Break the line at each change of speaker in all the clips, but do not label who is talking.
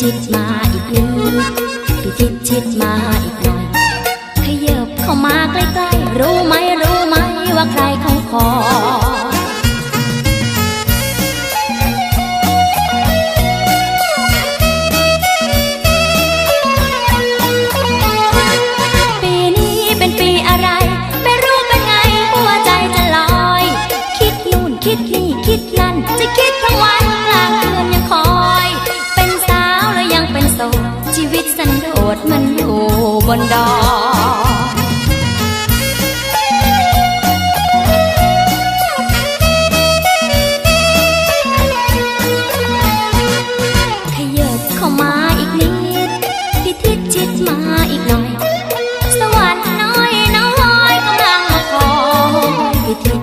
ชิดมาอีกนิดพิชิดชิดมาอีกหน่อยขยับเข้ามาใกล้ๆรู้ไหมรู้ไหมว่าใครเขาขอ นดอยขยับเข้ามาอีกนิด พิทิศชิดมาอีกหน่อย สวรรค์น้อยน้อยกำลังมาคอยพิทิศ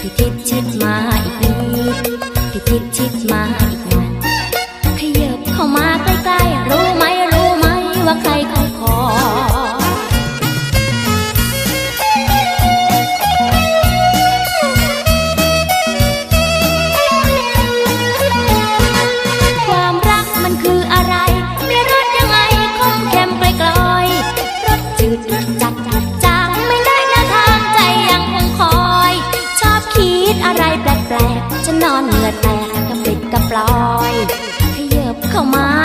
พิทิศชิดมาอีกนิด พิทิศชิดมา อนเหงื่อแตกกระปิดกระปลอยขยับเข้ามา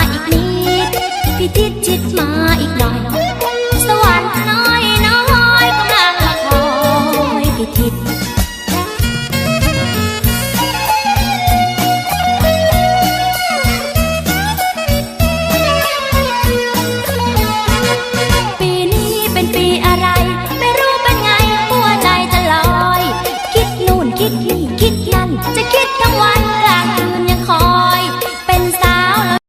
จะคิดทั้งวัน